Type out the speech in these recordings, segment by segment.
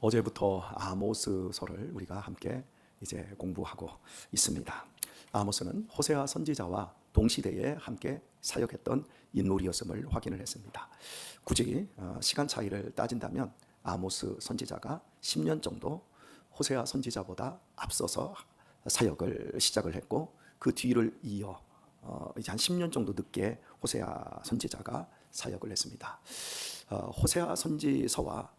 어제부터 아모스서를 우리가 함께 이제 공부하고 있습니다. 아모스는 호세아 선지자와 동시대에 함께 사역했던 인물이었음을 확인을 했습니다. 굳이 어, 시간 차이를 따진다면 아모스 선지자가 10년 정도 호세아 선지자보다 앞서서 사역을 시작을 했고 그 뒤를 이어 어, 이제 한 10년 정도 늦게 호세아 선지자가 사역을 했습니다. 어, 호세아 선지서와 어,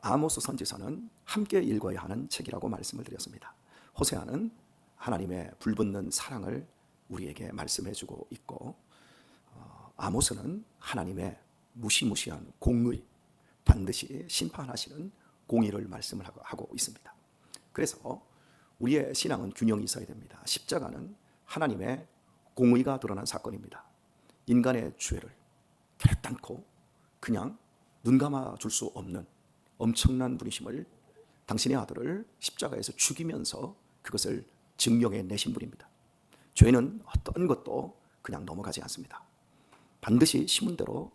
아모스 선지서는 함께 읽어야 하는 책이라고 말씀을 드렸습니다. 호세아는 하나님의 불붙는 사랑을 우리에게 말씀해 주고 있고 어, 아모스는 하나님의 무시무시한 공의 반드시 심판하시는 공의를 말씀을 하고 있습니다. 그래서 우리의 신앙은 균형이 있어야 됩니다. 십자가는 하나님의 공의가 드러난 사건입니다. 인간의 죄를 결단코 그냥 눈 감아 줄 수 없는 엄청난 분이심을 당신의 아들을 십자가에서 죽이면서 그것을 증명해 내신 분입니다. 죄는 어떤 것도 그냥 넘어가지 않습니다. 반드시 심은 대로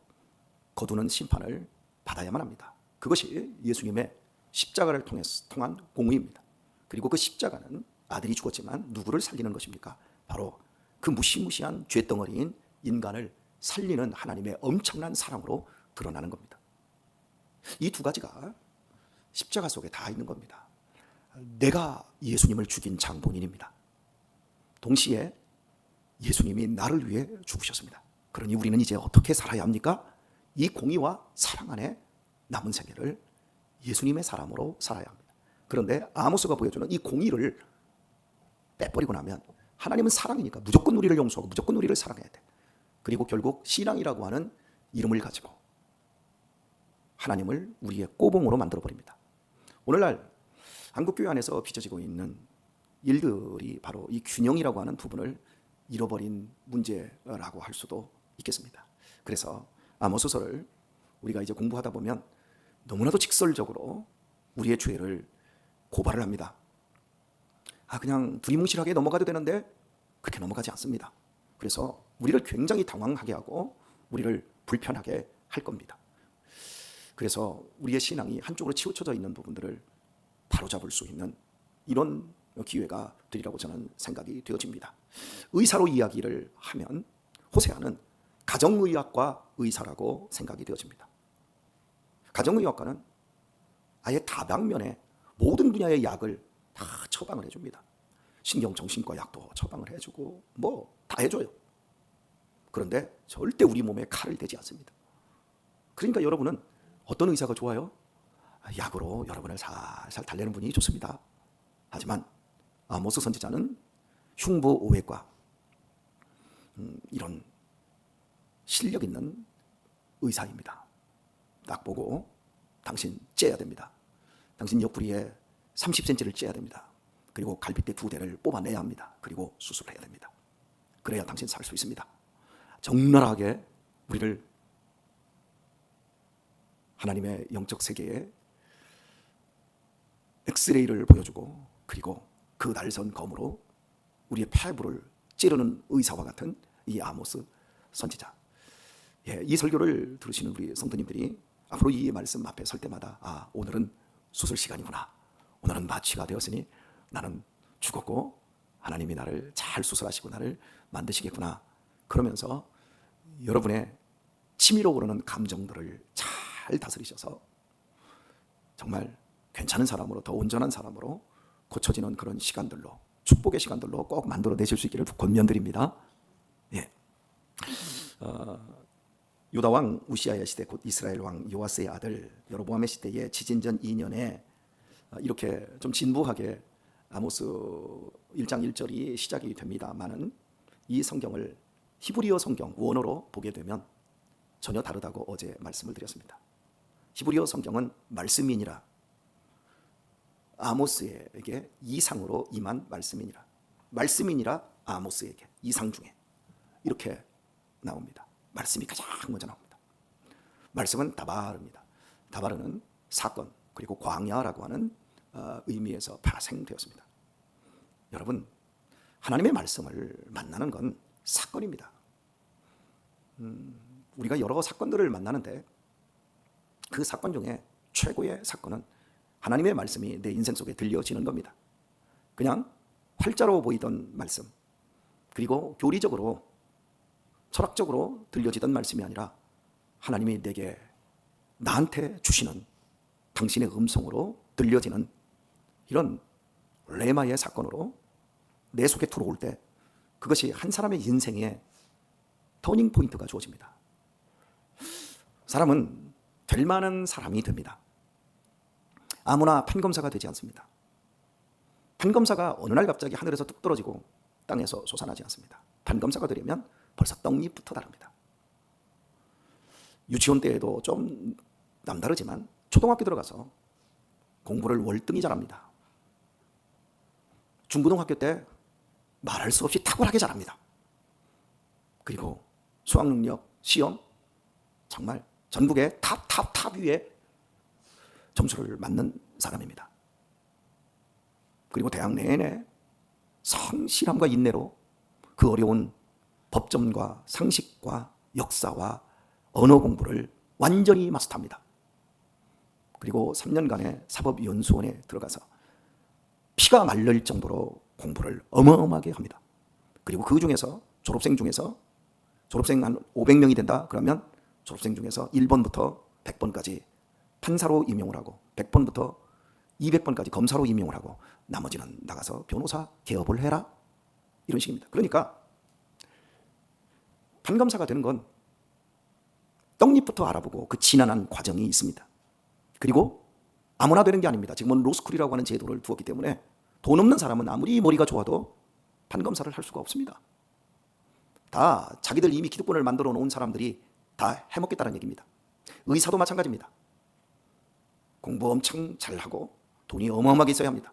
거두는 심판을 받아야만 합니다. 그것이 예수님의 십자가를 통해서 통한 공의입니다. 그리고 그 십자가는 아들이 죽었지만 누구를 살리는 것입니까? 바로 그 무시무시한 죄덩어리인 인간을 살리는 하나님의 엄청난 사랑으로 드러나는 겁니다. 이 두 가지가 십자가 속에 다 있는 겁니다. 내가 예수님을 죽인 장본인입니다. 동시에 예수님이 나를 위해 죽으셨습니다. 그러니 우리는 이제 어떻게 살아야 합니까? 이 공의와 사랑 안에 남은 생애를 예수님의 사람으로 살아야 합니다. 그런데 아모스가 보여주는 이 공의를 빼버리고 나면 하나님은 사랑이니까 무조건 우리를 용서하고 무조건 우리를 사랑해야 돼. 그리고 결국 신앙이라고 하는 이름을 가지고 하나님을 우리의 꼬봉으로 만들어 버립니다. 오늘날 한국 교회 안에서 빚어지고 있는 일들이 바로 이 균형이라고 하는 부분을 잃어버린 문제라고 할 수도 있겠습니다. 그래서 아모스서를 우리가 이제 공부하다 보면 너무나도 직설적으로 우리의 죄를 고발을 합니다. 아 그냥 두리뭉실하게 넘어가도 되는데 그렇게 넘어가지 않습니다. 그래서 우리를 굉장히 당황하게 하고 우리를 불편하게 할 겁니다. 그래서 우리의 신앙이 한쪽으로 치우쳐져 있는 부분들을 바로잡을 수 있는 이런 기회가 되리라고 저는 생각이 되어집니다. 의사로 이야기를 하면 호세아는 가정의학과 의사라고 생각이 되어집니다. 가정의학과는 아예 다방면에 모든 분야의 약을 다 처방을 해줍니다. 신경정신과 약도 처방을 해주고 뭐 다 해줘요. 그런데 절대 우리 몸에 칼을 대지 않습니다. 그러니까 여러분은 어떤 의사가 좋아요? 약으로 여러분을 살살 달래는 분이 좋습니다. 하지만 아모스 선지자는 흉부 오해과 음, 이런 실력 있는 의사입니다. 딱 보고 당신 째야 됩니다. 당신 옆구리에 30cm를 째야 됩니다. 그리고 갈비뼈 두 대를 뽑아내야 합니다. 그리고 수술을 해야 됩니다. 그래야 당신 살 수 있습니다. 적나라하게 우리를 하나님의 영적 세계에 엑스레이를 보여주고 그리고 그 날선 검으로 우리의 폐부를 찌르는 의사와 같은 이 아모스 선지자. 예, 이 설교를 들으시는 우리 성도님들이 앞으로 이 말씀 앞에 설 때마다 아 오늘은 수술 시간이구나. 오늘은 마취가 되었으니 나는 죽었고 하나님이 나를 잘 수술하시고 나를 만드시겠구나. 그러면서 여러분의 치밀어 오르는 감정들을 잘 다스리셔서 정말 괜찮은 사람으로 더 온전한 사람으로 고쳐지는 그런 시간들로 축복의 시간들로 꼭 만들어 내실 수 있기를 권면드립니다. 예. 어, 유다 왕 우시아의 시대 곧 이스라엘 왕 요아스의 아들 여로보암의 시대에 지진전 2년에 어, 이렇게 좀 진부하게 아모스 1장 1절이 시작이 됩니다만은 이 성경을 히브리어 성경 원어로 보게 되면 전혀 다르다고 어제 말씀을 드렸습니다. 히브리어 성경은 말씀이니라 아모스에게 이상으로 임한 말씀이니라 말씀이니라 아모스에게 이상 중에 이렇게 나옵니다. 말씀이 가장 먼저 나옵니다. 말씀은 다바르입니다. 다바르는 사건 그리고 광야라고 하는 어, 의미에서 파생되었습니다. 여러분 하나님의 말씀을 만나는 건 사건입니다. 음, 우리가 여러 사건들을 만나는데 그 사건 중에 최고의 사건은 하나님의 말씀이 내 인생 속에 들려지는 겁니다. 그냥 활자로 보이던 말씀, 그리고 교리적으로, 철학적으로 들려지던 말씀이 아니라 하나님이 내게, 나한테 주시는 당신의 음성으로 들려지는 이런 레마의 사건으로 내 속에 들어올 때 그것이 한 사람의 인생에 터닝 포인트가 주어집니다. 사람은 될 만한 사람이 됩니다. 아무나 판검사가 되지 않습니다. 판검사가 어느 날 갑자기 하늘에서 뚝 떨어지고 땅에서 솟아나지 않습니다. 판검사가 되려면 벌써 떡잎부터 다릅니다. 유치원 때에도 좀 남다르지만 초등학교 들어가서 공부를 월등히 잘합니다. 중고등학교 때 말할 수 없이 탁월하게 잘합니다. 그리고 수학 능력, 시험 정말 전국의 탑, 탑, 탑 위에 점수를 맞는 사람입니다. 그리고 대학 내내 성실함과 인내로 그 어려운 법점과 상식과 역사와 언어 공부를 완전히 마스터합니다. 그리고 3년간의 사법연수원에 들어가서 피가 말릴 정도로 공부를 어마어마하게 합니다. 그리고 그 중에서 졸업생 중에서 졸업생 한 500명이 된다 그러면 졸업생 중에서 1번부터 100번까지 판사로 임용을 하고 100번부터 200번까지 검사로 임용을 하고 나머지는 나가서 변호사 개업을 해라 이런 식입니다. 그러니까 판검사가 되는 건 떡잎부터 알아보고 그 지난한 과정이 있습니다. 그리고 아무나 되는 게 아닙니다. 지금은 로스쿨이라고 하는 제도를 두었기 때문에 돈 없는 사람은 아무리 머리가 좋아도 판검사를 할 수가 없습니다. 다 자기들 이미 기득권을 만들어 놓은 사람들이 다 해먹겠다는 얘기입니다. 의사도 마찬가지입니다. 공부 엄청 잘하고 돈이 어마어마하게 있어야 합니다.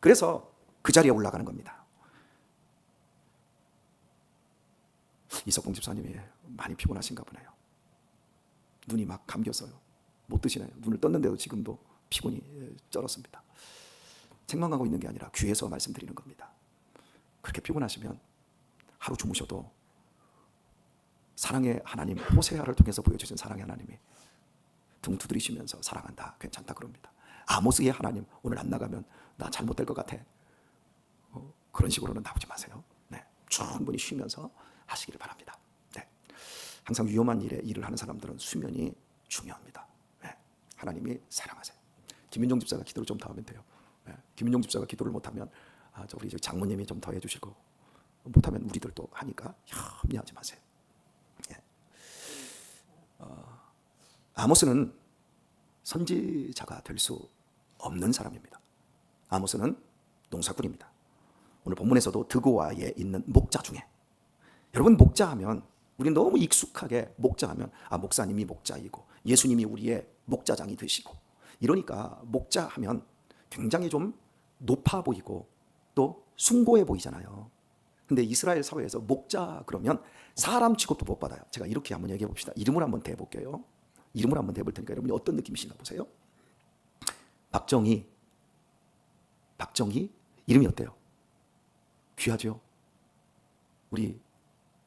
그래서 그 자리에 올라가는 겁니다. 이석봉 집사님이 많이 피곤하신가 보네요. 눈이 막 감겼어요. 못 드시나요? 눈을 떴는데도 지금도 피곤이 쩔었습니다. 생각하고 있는 게 아니라 귀에서 말씀드리는 겁니다. 그렇게 피곤하시면 하루 주무셔도 사랑의 하나님 호세아를 통해서 보여주신 사랑의 하나님이 등 두드리시면서 사랑한다 괜찮다 그럽니다. 아모스의 하나님 오늘 안 나가면 나 잘못될 것 같아. 어, 그런 식으로는 나오지 마세요. 네, 충분히 쉬면서 하시기를 바랍니다. 네, 항상 위험한 일에 일을 하는 사람들은 수면이 중요합니다. 네, 하나님이 사랑하세요. 김윤종 집사가 기도를 좀 더 하면 돼요. 네, 김윤종 집사가 기도를 못하면 아, 저 우리 저 장모님이 좀 더 해주시고 못하면 우리들도 하니까 협의하지 마세요. 예. 어, 아모스는 선지자가 될 수 없는 사람입니다. 아모스는 농사꾼입니다. 오늘 본문에서도 드고아에 있는 목자 중에 여러분 목자 하면 우리는 너무 익숙하게 목자 하면 아 목사님이 목자이고 예수님이 우리의 목자장이 되시고 이러니까 목자 하면 굉장히 좀 높아 보이고 또 숭고해 보이잖아요. 근데 이스라엘 사회에서 목자 그러면 사람 취급도 못 받아요. 제가 이렇게 한번 얘기해 봅시다. 이름을 한번 대볼게요. 이름을 한번 대볼 테니까 여러분이 어떤 느낌이신가 보세요. 박정희. 박정희 이름이 어때요? 귀하죠? 우리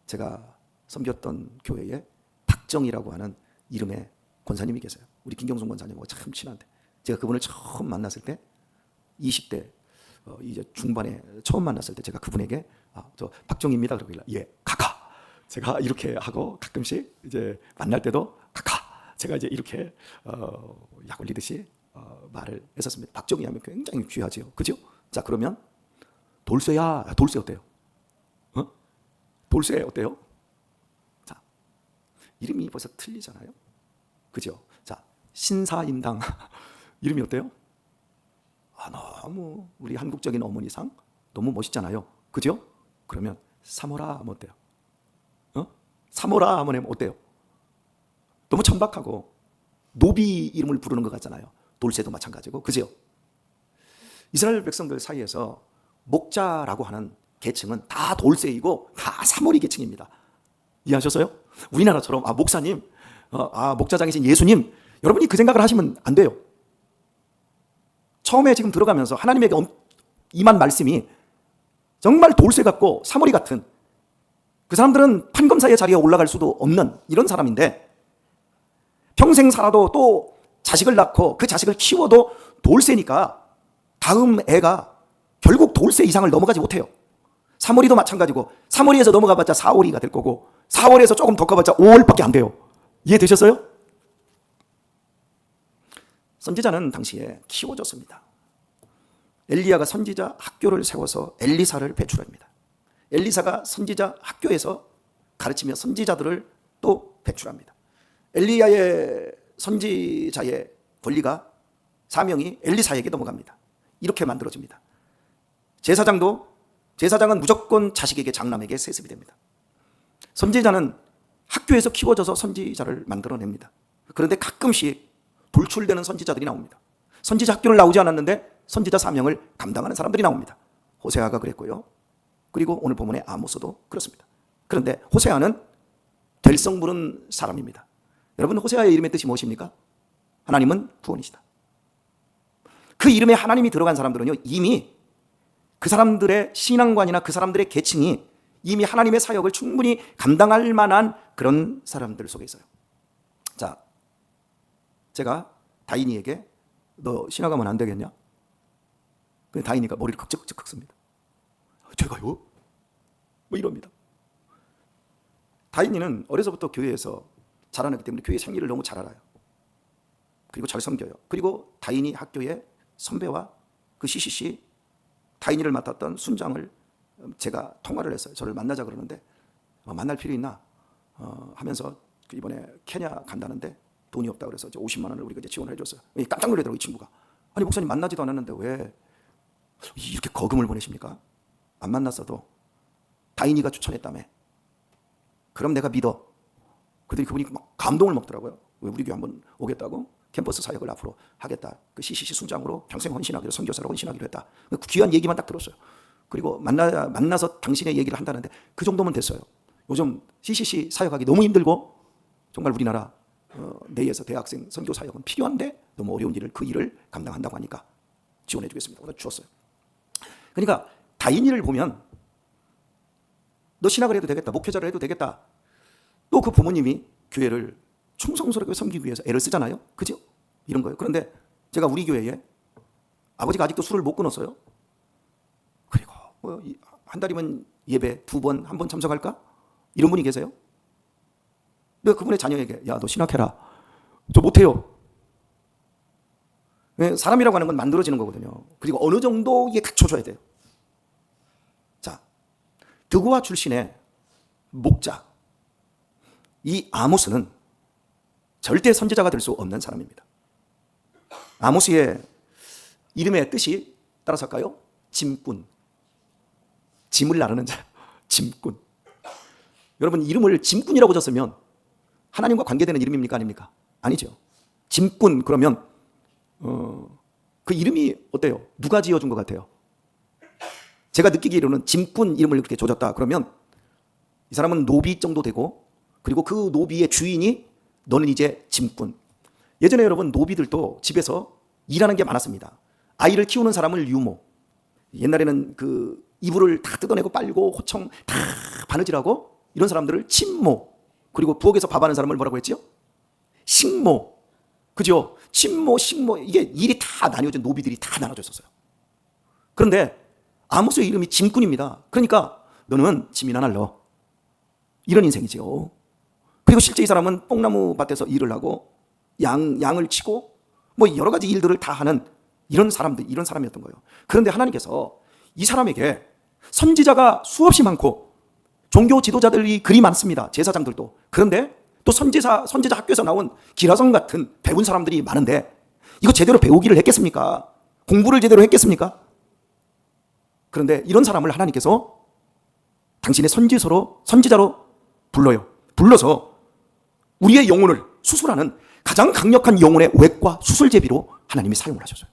제가 섬겼던 교회에 박정희라고 하는 이름의 권사님이 계세요. 우리 김경순 권사님하고 참 친한데 제가 그분을 처음 만났을 때 20대 어, 이제 중반에 처음 만났을 때 제가 그분에게 아, 저 박정희입니다. 그러길래 예, 카카. 제가 이렇게 하고 가끔씩 이제 만날 때도. 제가 이제 이렇게 어, 약 올리듯이 어, 말을 했었습니다. 박정희 하면 굉장히 귀하지요. 그죠? 자, 그러면 돌쇠야. 아, 돌쇠 어때요? 어? 돌쇠 어때요? 자, 이름이 벌써 틀리잖아요. 그죠? 자, 신사임당 이름이 어때요? 아, 너무 우리 한국적인 어머니상 너무 멋있잖아요. 그죠? 그러면 사모라 하면 어때요? 어? 사모라 하면 어때요? 너무 천박하고 노비 이름을 부르는 것 같잖아요. 돌쇠도 마찬가지고. 그죠? 이스라엘 백성들 사이에서 목자라고 하는 계층은 다 돌쇠이고 다 사모리 계층입니다. 이해하셨어요? 우리나라처럼 아 목사님, 어, 아 목자장이신 예수님, 여러분이 그 생각을 하시면 안 돼요. 처음에 지금 들어가면서 하나님에게 임한 말씀이 정말 돌쇠 같고 사모리 같은 그 사람들은 판검사의 자리에 올라갈 수도 없는 이런 사람인데 평생 살아도 또 자식을 낳고 그 자식을 키워도 돌쇠니까 다음 애가 결국 돌쇠 이상을 넘어가지 못해요. 3월이도 마찬가지고 3월에서 넘어가봤자 4월이가 될 거고 4월에서 조금 더 가봤자 5월밖에 안 돼요. 이해되셨어요? 선지자는 당시에 키워졌습니다. 엘리야가 선지자 학교를 세워서 엘리사를 배출합니다. 엘리사가 선지자 학교에서 가르치며 선지자들을 또 배출합니다. 엘리야의 선지자의 권리가 사명이 엘리사에게 넘어갑니다. 이렇게 만들어집니다. 제사장도 제사장은 무조건 자식에게 장남에게 세습이 됩니다. 선지자는 학교에서 키워져서 선지자를 만들어냅니다. 그런데 가끔씩 돌출되는 선지자들이 나옵니다. 선지자 학교를 나오지 않았는데 선지자 사명을 감당하는 사람들이 나옵니다. 호세아가 그랬고요. 그리고 오늘 본문의 아모스도 그렇습니다. 그런데 호세아는 될성 부른 사람입니다. 여러분 호세아의 이름의 뜻이 무엇입니까? 하나님은 구원이시다. 그 이름에 하나님이 들어간 사람들은요 이미 그 사람들의 신앙관이나 그 사람들의 계층이 이미 하나님의 사역을 충분히 감당할 만한 그런 사람들 속에 있어요. 자, 제가 다인이에게 너 신학하면 안 되겠냐? 그 다인이가 머리를 극적극적 긁습니다. 제가요? 뭐 이럽니다. 다인이는 어려서부터 교회에서 자라났기 때문에 교회 생리를 너무 잘 알아요. 그리고 잘 섬겨요. 그리고 다인이 학교의 선배와 그 CCC 다인이를 맡았던 순장을 제가 통화를 했어요. 저를 만나자 그러는데 어, 만날 필요 있나 어, 하면서 그 이번에 케냐 간다는데 돈이 없다 그래서 이제 50만 원을 우리가 이제 지원을 해줬어요. 깜짝 놀라더라고 이 친구가. 아니 목사님 만나지도 않았는데 왜 이렇게 거금을 보내십니까? 안 만났어도 다인이가 추천했다며. 그럼 내가 믿어. 그들이 그분이 막 감동을 먹더라고요. 왜 우리 교회 한번 오겠다고? 캠퍼스 사역을 앞으로 하겠다. 그 CCC 순장으로 평생 헌신하기로 선교사로 헌신하기로 했다. 그 귀한 얘기만 딱 들었어요. 그리고 만나 만나서 당신의 얘기를 한다는데 그 정도면 됐어요. 요즘 CCC 사역하기 너무 힘들고 정말 우리나라 어, 내에서 대학생 선교 사역은 필요한데 너무 어려운 일을 그 일을 감당한다고 하니까 지원해 주겠습니다. 오늘 주었어요. 그러니까 다인이를 보면 너 신학을 해도 되겠다. 목회자를 해도 되겠다. 또 그 부모님이 교회를 충성스럽게 섬기기 위해서 애를 쓰잖아요. 그죠? 이런 거예요. 그런데 제가 우리 교회에 아버지가 아직도 술을 못 끊었어요. 그리고 뭐 한 달이면 예배 두 번, 한 번 참석할까? 이런 분이 계세요. 내가 그분의 자녀에게 야, 너 신학해라. 저 못해요. 네, 사람이라고 하는 건 만들어지는 거거든요. 그리고 어느 정도 이게 갖춰줘야 돼요. 자, 드고와 출신의 목자 이 아모스는 절대 선지자가 될 수 없는 사람입니다. 아모스의 이름의 뜻이 따라서 할까요? 짐꾼. 짐을 나르는 자. 짐꾼. 여러분 이름을 짐꾼이라고 줬으면 하나님과 관계되는 이름입니까 아닙니까? 아니죠. 짐꾼 그러면 어, 그 이름이 어때요? 누가 지어준 것 같아요? 제가 느끼기로는 짐꾼 이름을 그렇게 줘줬다 그러면 이 사람은 노비 정도 되고 그리고 그 노비의 주인이 너는 이제 짐꾼. 예전에 여러분 노비들도 집에서 일하는 게 많았습니다. 아이를 키우는 사람을 유모. 옛날에는 그 이불을 다 뜯어내고 빨고 호청 다 바느질하고 이런 사람들을 침모. 그리고 부엌에서 밥하는 사람을 뭐라고 했지요? 식모. 그죠? 침모, 식모 이게 일이 다 나뉘어진 노비들이 다 나눠졌었어요. 그런데 아모스의 이름이 짐꾼입니다. 그러니까 너는 짐이나 날러. 이런 인생이지요. 그리고 실제 이 사람은 뽕나무 밭에서 일을 하고 양, 양을 치고 뭐 여러 가지 일들을 다 하는 이런 사람들, 이런 사람이었던 거예요. 그런데 하나님께서 이 사람에게 선지자가 수없이 많고 종교 지도자들이 그리 많습니다. 제사장들도. 그런데 또 선지자, 선지자 학교에서 나온 기라성 같은 배운 사람들이 많은데 이거 제대로 배우기를 했겠습니까? 공부를 제대로 했겠습니까? 그런데 이런 사람을 하나님께서 당신의 선지서로, 선지자로 불러요. 불러서 우리의 영혼을 수술하는 가장 강력한 영혼의 외과 수술제비로 하나님이 사용을 하셨어요.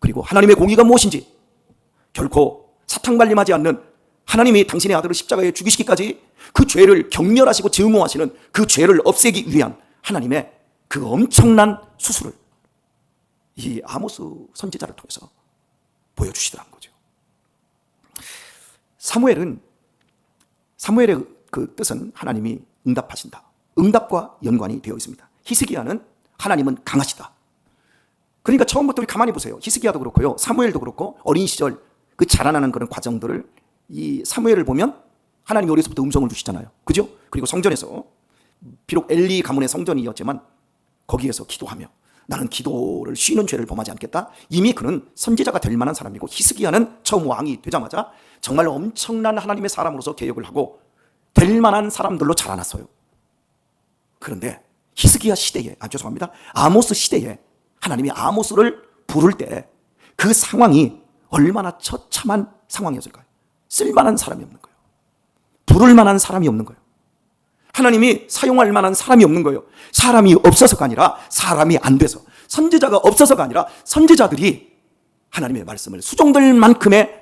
그리고 하나님의 공의가 무엇인지 결코 사탕 발림하지 않는 하나님이 당신의 아들을 십자가에 죽이시기까지 그 죄를 경멸하시고 증오하시는 그 죄를 없애기 위한 하나님의 그 엄청난 수술을 이 아모스 선지자를 통해서 보여주시더라는 거죠. 사무엘은 사무엘의 그 뜻은 하나님이 응답하신다. 응답과 연관이 되어 있습니다. 히스기야는 하나님은 강하시다. 그러니까 처음부터 우리 가만히 보세요. 히스기야도 그렇고요. 사무엘도 그렇고 어린 시절 그 자라나는 그런 과정들을 이 사무엘을 보면 하나님 어려서부터 음성을 주시잖아요. 그죠? 그리고 성전에서 비록 엘리 가문의 성전이었지만 거기에서 기도하며 나는 기도를 쉬는 죄를 범하지 않겠다. 이미 그는 선지자가 될 만한 사람이고 히스기야는 처음 왕이 되자마자 정말 엄청난 하나님의 사람으로서 개혁을 하고 될 만한 사람들로 자라났어요. 그런데 히스기야 시대에 아 죄송합니다. 아모스 시대에 하나님이 아모스를 부를 때 그 상황이 얼마나 처참한 상황이었을까요? 쓸만한 사람이 없는 거예요. 부를 만한 사람이 없는 거예요. 하나님이 사용할 만한 사람이 없는 거예요. 사람이 없어서가 아니라 사람이 안 돼서 선지자가 없어서가 아니라 선지자들이 하나님의 말씀을 수종될 만큼의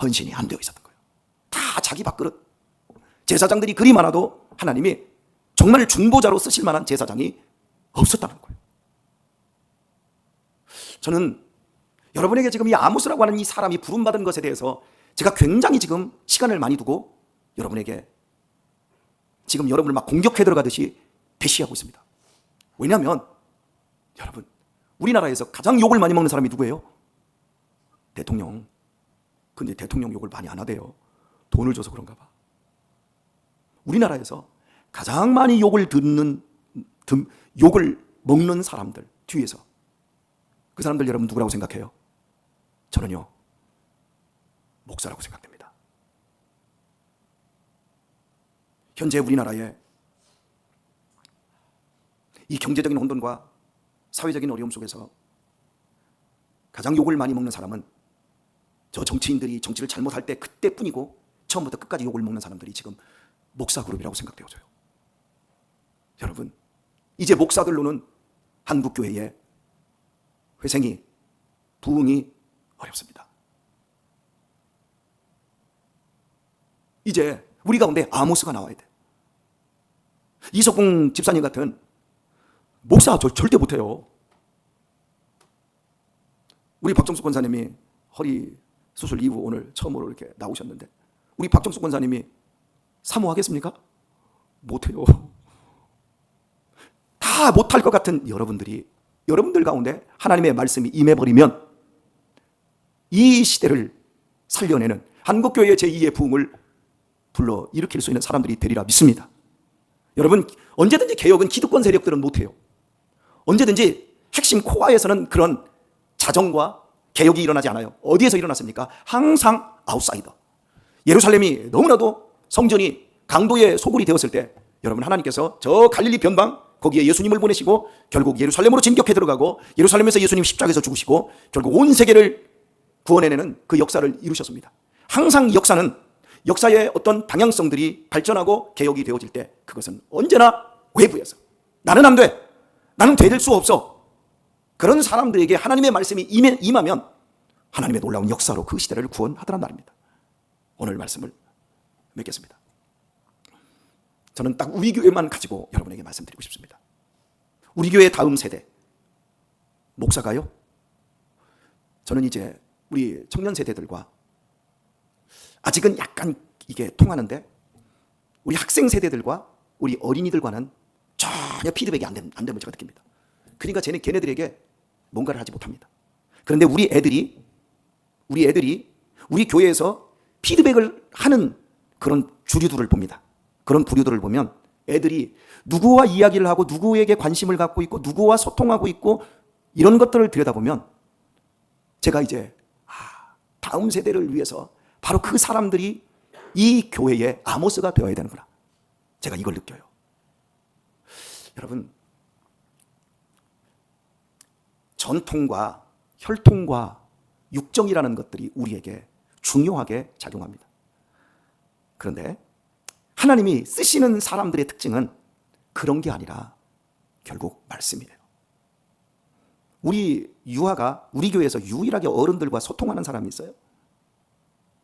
헌신이 안 되어 있었던 거예요. 다 자기 밥그릇. 제사장들이 그리 많아도 하나님이 정말 중보자로 쓰실 만한 제사장이 없었다는 거예요. 저는 여러분에게 지금 이 아모스라고 하는 이 사람이 부름받은 것에 대해서 제가 굉장히 지금 시간을 많이 두고 여러분에게 지금 여러분을 막 공격해 들어가듯이 대시하고 있습니다. 왜냐하면 여러분 우리나라에서 가장 욕을 많이 먹는 사람이 누구예요? 대통령. 근데 대통령 욕을 많이 안 하대요. 돈을 줘서 그런가 봐. 우리나라에서 가장 많이 욕을 듣는 듬- 욕을 먹는 사람들 뒤에서 그 사람들 여러분 누구라고 생각해요? 저는요 목사라고 생각됩니다. 현재 우리나라에 이 경제적인 혼돈과 사회적인 어려움 속에서 가장 욕을 많이 먹는 사람은 저 정치인들이 정치를 잘못할 때 그때뿐이고 처음부터 끝까지 욕을 먹는 사람들이 지금 목사 그룹이라고 생각되어져요. 여러분, 이제 목사들로는 한국 교회에 회생이 부흥이 어렵습니다. 이제 우리 가운데 아모스가 나와야 돼. 이석궁 집사님 같은 목사 저 절대 못해요. 우리 박정수 권사님이 허리 수술 이후 오늘 처음으로 이렇게 나오셨는데 우리 박정수 권사님이 사모하겠습니까? 못해요. 다 못할 것 같은 여러분들이 여러분들 가운데 하나님의 말씀이 임해버리면 이 시대를 살려내는 한국교회 제2의 부흥을 불러 일으킬 수 있는 사람들이 되리라 믿습니다. 여러분 언제든지 개혁은 기득권 세력들은 못해요. 언제든지 핵심 코어에서는 그런 자정과 개혁이 일어나지 않아요. 어디에서 일어났습니까? 항상 아웃사이더. 예루살렘이 너무나도 성전이 강도의 소굴이 되었을 때 여러분 하나님께서 저 갈릴리 변방 거기에 예수님을 보내시고 결국 예루살렘으로 진격해 들어가고 예루살렘에서 예수님 십자가에서 죽으시고 결국 온 세계를 구원해내는 그 역사를 이루셨습니다. 항상 역사는 역사의 어떤 방향성들이 발전하고 개혁이 되어질 때 그것은 언제나 외부에서 나는 안 돼. 나는 되될 수 없어. 그런 사람들에게 하나님의 말씀이 임하면 하나님의 놀라운 역사로 그 시대를 구원하더란 말입니다. 오늘 말씀을 맺겠습니다. 저는 딱 우리 교회만 가지고 여러분에게 말씀드리고 싶습니다. 우리 교회 다음 세대 목사가요? 저는 이제 우리 청년 세대들과 아직은 약간 이게 통하는데 우리 학생 세대들과 우리 어린이들과는 전혀 피드백이 안 된, 안 되면 제가 느낍니다. 그러니까 쟤네 걔네들에게 뭔가를 하지 못합니다. 그런데 우리 애들이 우리 애들이 우리 교회에서 피드백을 하는 그런 주류들을 봅니다. 그런 부류들을 보면 애들이 누구와 이야기를 하고 누구에게 관심을 갖고 있고 누구와 소통하고 있고 이런 것들을 들여다보면 제가 이제 아, 다음 세대를 위해서 바로 그 사람들이 이 교회의 아모스가 되어야 되는구나. 제가 이걸 느껴요. 여러분 전통과 혈통과 육정이라는 것들이 우리에게 중요하게 작용합니다. 그런데 하나님이 쓰시는 사람들의 특징은 그런 게 아니라 결국 말씀이에요. 우리 유아가 우리 교회에서 유일하게 어른들과 소통하는 사람이 있어요.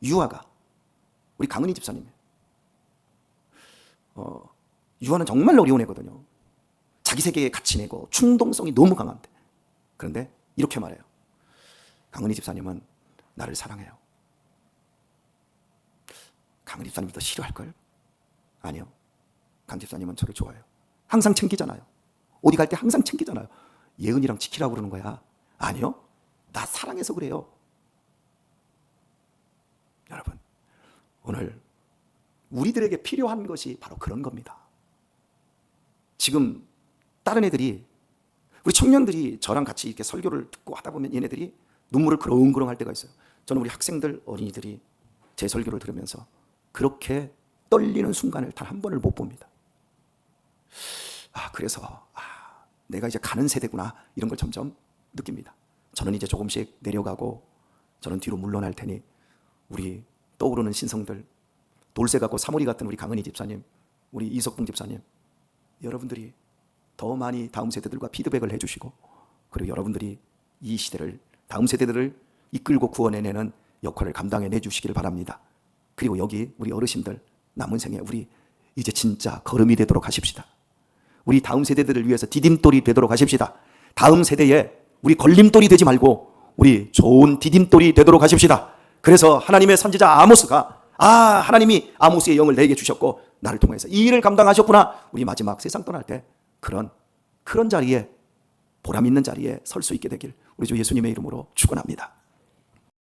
유아가 우리 강은희 집사님. 어, 유아는 정말 어려운 애거든요. 자기 세계에 갇히 내고 충동성이 너무 강한데. 그런데 이렇게 말해요. 강은희 집사님은 나를 사랑해요. 강은희 집사님이 더 싫어할걸? 아니요. 강 집사님은 저를 좋아해요. 항상 챙기잖아요. 어디 갈 때 항상 챙기잖아요. 예은이랑 지키라고 그러는 거야. 아니요. 나 사랑해서 그래요. 여러분, 오늘 우리들에게 필요한 것이 바로 그런 겁니다. 지금 다른 애들이 우리 청년들이 저랑 같이 이렇게 설교를 듣고 하다 보면 얘네들이 눈물을 그렁그렁 할 때가 있어요. 저는 우리 학생들 어린이들이 제 설교를 들으면서 그렇게 떨리는 순간을 단 한 번을 못 봅니다. 아, 그래서 아, 내가 이제 가는 세대구나 이런 걸 점점 느낍니다. 저는 이제 조금씩 내려가고 저는 뒤로 물러날 테니 우리 떠오르는 신성들 돌쇠 같고 사모리 같은 우리 강은희 집사님, 우리 이석봉 집사님 여러분들이 더 많이 다음 세대들과 피드백을 해주시고 그리고 여러분들이 이 시대를 다음 세대들을 이끌고 구원해내는 역할을 감당해내 주시기를 바랍니다. 그리고 여기 우리 어르신들 남은 생에 우리 이제 진짜 걸음이 되도록 하십시다. 우리 다음 세대들을 위해서 디딤돌이 되도록 하십시다. 다음 세대에 우리 걸림돌이 되지 말고 우리 좋은 디딤돌이 되도록 하십시다. 그래서 하나님의 선지자 아모스가 아 하나님이 아모스의 영을 내게 주셨고 나를 통해서 이 일을 감당하셨구나. 우리 마지막 세상 떠날 때 그런 그런 자리에 보람 있는 자리에 설 수 있게 되길 우리 주 예수님의 이름으로 축원합니다.